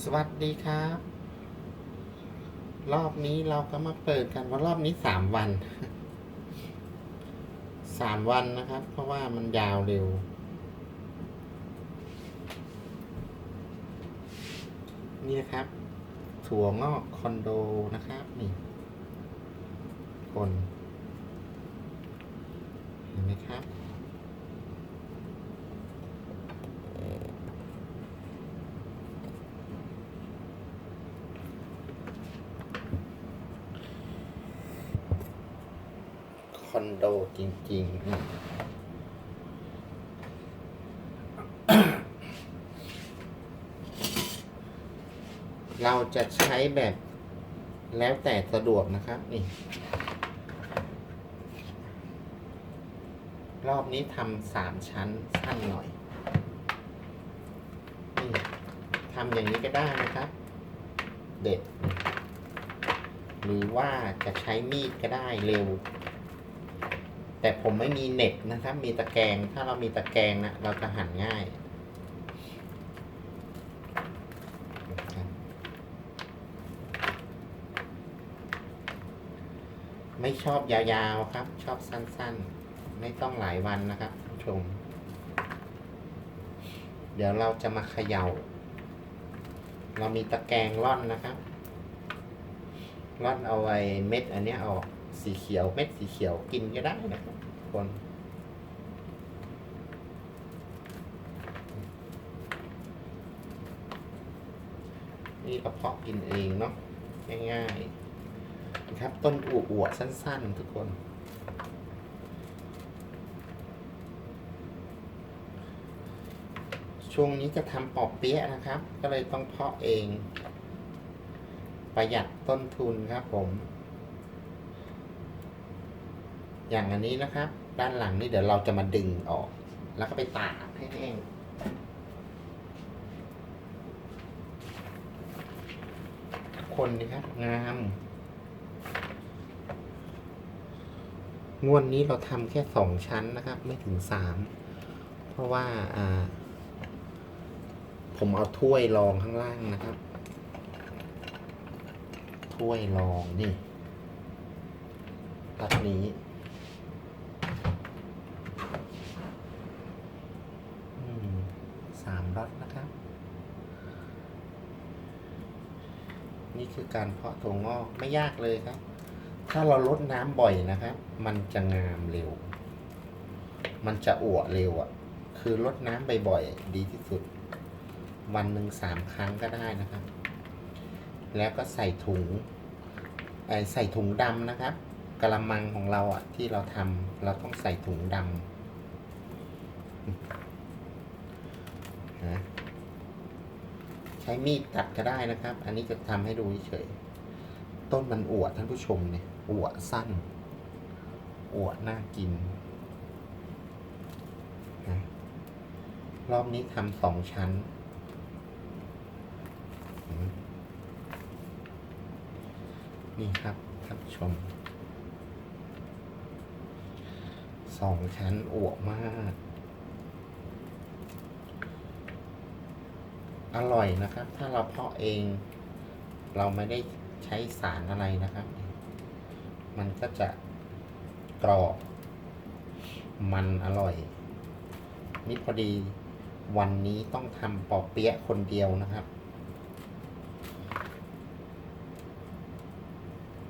สวัสดีครับ รอบนี้เราก็มาเปิดกันว่ารอบนี้สามวันสามวันนะครับ เพราะว่ามันยาวเร็ว นี่นะครับ ถั่วงอกคอนโดนะครับ นี่ คน เห็นไหมครับ ค อนโดจริง ๆ เราจะใช้แบบแล้วแต่สะดวกนะครับ นี่ รอบนี้ทำสามชั้นสั้นหน่อย นี่ทำอย่างนี้ก็ได้นะครับ เด็ดหรือว่าจะใช้มีดก็ได้เร็ว แต่ผมไม่มีเน็ตนะครับ มีตะแกรงถ้าเรามีตะแกรงนะเราจะหั่นง่ายไม่ชอบยาวๆครับ ชอบสั้นๆ ไม่ต้องหลายวันนะครับผู้ชม เดี๋ยวเราจะมาเขยา่า เรามีตะแกรงร่อนนะครับ ร่อนเอาไว้เม็ดอันนี้ออก สีเขียวเม็ดสีเขียวกินก็ได้นะครับคนนี่กระเพาะกินเองเนาะง่ายๆนะครับต้นอวบๆสั้นๆ ทุกคนช่วงนี้จะทำปอบเปี๊ยะนะครับ ก็เลยต้องเพาะเอง ประหยัดต้นทุนครับผม อย่างอันนี้นะครับ ด้านหลังนี่เดี๋ยวเราจะมาดึงออก แล้วก็ไปตากให้แห้งคนนะครับงามงวดนี้เราทำแค่สองชั้นนะครับ ไม่ถึงสามเพราะว่าอ่า ผมเอาถ้วยรองข้างล่างนะครับ ถ้วยรองนี่ตัดนี้ อืม สามรอดนะครับ นี่คือการเพาะถั่วงอกไม่ยากเลยครับ ถ้าเราลดน้ำบ่อยนะครับ มันจะงามเร็ว มันจะอวเร็วอะ่ะ คือลดน้ำบ่อยๆดีที่สุด วันหนึ่งสามครั้งก็ได้นะครับ แล้วก็ใส่ถุงไอใส่ถุงดำนะครับกระมังของเราอะที่เราทำเราต้องใส่ถุงดำนะ ใช้มีดตัดก็ได้นะครับ อันนี้จะทำให้ดูเฉยๆต้นมันอวดท่านผู้ชมเนี่ยอวดสั้น อวดน่ากินนะรอบนี้ทำสองชั้น นี่ครับท่านผู้ชมสองชั้นอวบมาก อร่อยนะครับ ถ้าเราเพาะเอง เราไม่ได้ใช้สารอะไรนะครับ มันก็จะกรอบมันอร่อย นี่พอดีวันนี้ต้องทำปอเปี๊ยะคนเดียวนะครับ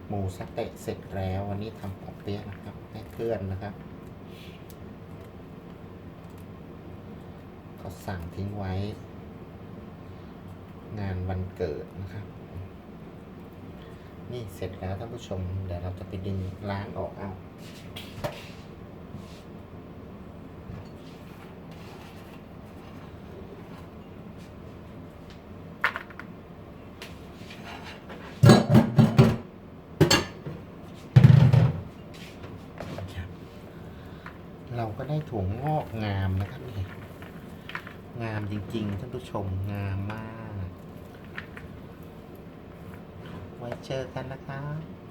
หมูสะเต๊ะเสร็จแล้ววันนี้ทำปอเปี๊ยะนะครับให้เพื่อนนะครับก็สั่งทิ้งไว้ วันเกิดนะครับ นี่เสร็จแล้วท่านผู้ชม เดี๋ยวเราจะไปดึงล้างออกเอาเราก็ได้ถั่วงอกงามนะครับนี่งามจริงๆ ท่านผู้ชมงามมาก ไว้เจอกันนะครับ